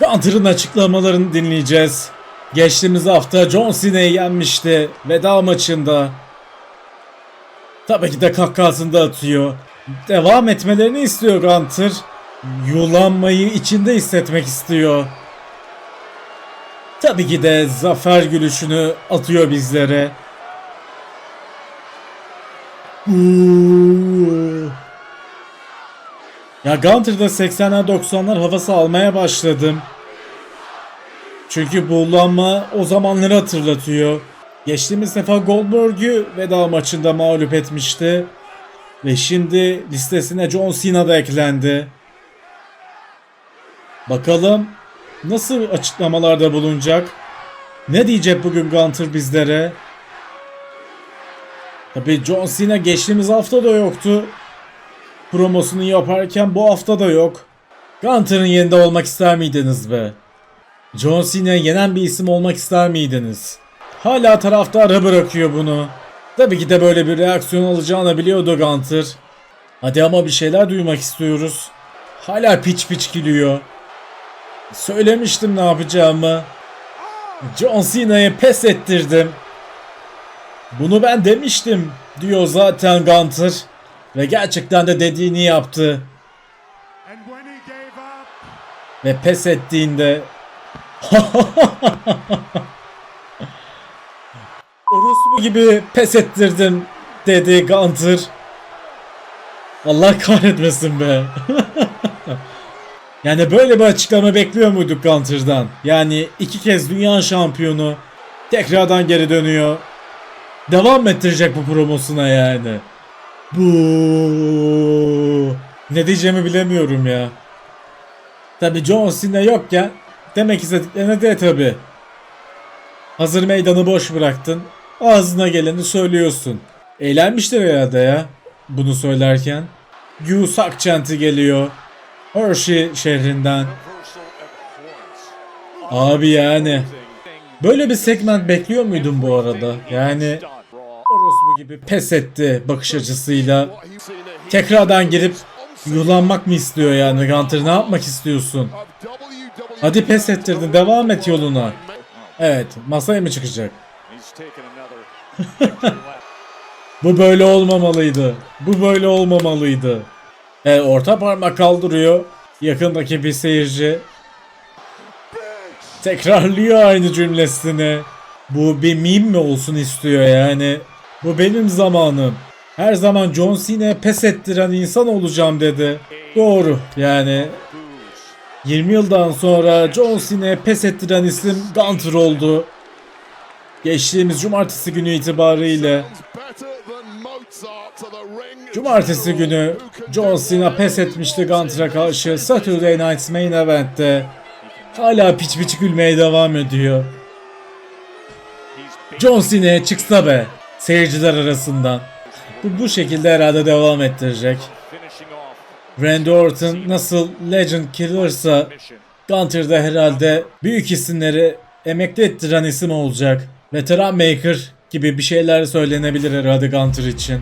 Gunter'ın açıklamalarını dinleyeceğiz. Geçtiğimiz hafta John Cena'yı yenmişti veda maçında. Tabii ki de kahkahasını da atıyor. Devam etmelerini istiyor Gunter. Yulanmayı içinde hissetmek istiyor. Tabii ki de zafer gülüşünü atıyor bizlere. Ya Gunter'da 80'ler 90'lar havası almaya başladım. Çünkü buğulanma o zamanları hatırlatıyor. Geçtiğimiz defa Goldberg'ü veda maçında mağlup etmişti. Ve şimdi listesine John Cena da eklendi. Bakalım nasıl açıklamalarda bulunacak? Ne diyecek bugün Gunter bizlere? Tabii John Cena geçtiğimiz hafta da yoktu. Promosunu yaparken bu hafta da yok. Gunter'ın yerinde olmak ister miydiniz be? John Cena yenen bir isim olmak ister miydiniz? Hala taraftarı bırakıyor bunu. Tabii ki de böyle bir reaksiyon alacağını biliyordu Gunter. Hadi ama bir şeyler duymak istiyoruz. Hala piç piç gülüyor. Söylemiştim ne yapacağımı. John Cena'yı pes ettirdim. Bunu ben demiştim diyor zaten Gunter. Ve gerçekten de dediğini yaptı. Ve pes ettiğinde Orospu gibi pes ettirdim dedi Gunter. Allah kahretmesin be. yani böyle bir açıklama bekliyor muyduk Gunter'dan? Yani iki kez dünya şampiyonu tekrardan geri dönüyor. Devam ettirecek bu promosuna yani. Bu ne diyeceğimi bilemiyorum ya. Tabi John Cena yokken demek istediklerine de tabi. Hazır meydanı boş bıraktın. Ağzına geleni söylüyorsun. Eğlenmiştir herhalde ya bunu söylerken. Gus Akçenti geliyor. Hershey şehrinden. Abi yani. Böyle bir segment bekliyor muydun bu arada? Yani orospu gibi pes etti bakış açısıyla. Tekrardan girip yulanmak mı istiyor yani Gunter ne yapmak istiyorsun? Hadi pes ettirdin devam et yoluna. Evet masaya mı çıkacak? Bu böyle olmamalıydı. Bu böyle olmamalıydı. E, orta parmak kaldırıyor. Yakındaki bir seyirci. Tekrarlıyor aynı cümlesini. Bu bir meme mi olsun istiyor yani. Bu benim zamanım. Her zaman John Cena'ya pes ettiren insan olacağım dedi. Doğru yani 20 yıldan sonra John Cena'ya pes ettiren isim Gunter oldu. Geçtiğimiz cumartesi günü itibariyle Cumartesi günü John Cena pes etmişti Gunter'a karşı Saturday Night Main Event'te. Hala piç piç gülmeye devam ediyor. John Cena'ya çıksa be seyirciler arasından. Bu, bu şekilde herhalde devam ettirecek. Randy Orton nasıl Legend Killer'sa. Gunter da herhalde büyük isimleri emekli ettiren isim olacak. Veteran Maker gibi bir şeyler söylenebilir herhalde Gunter için.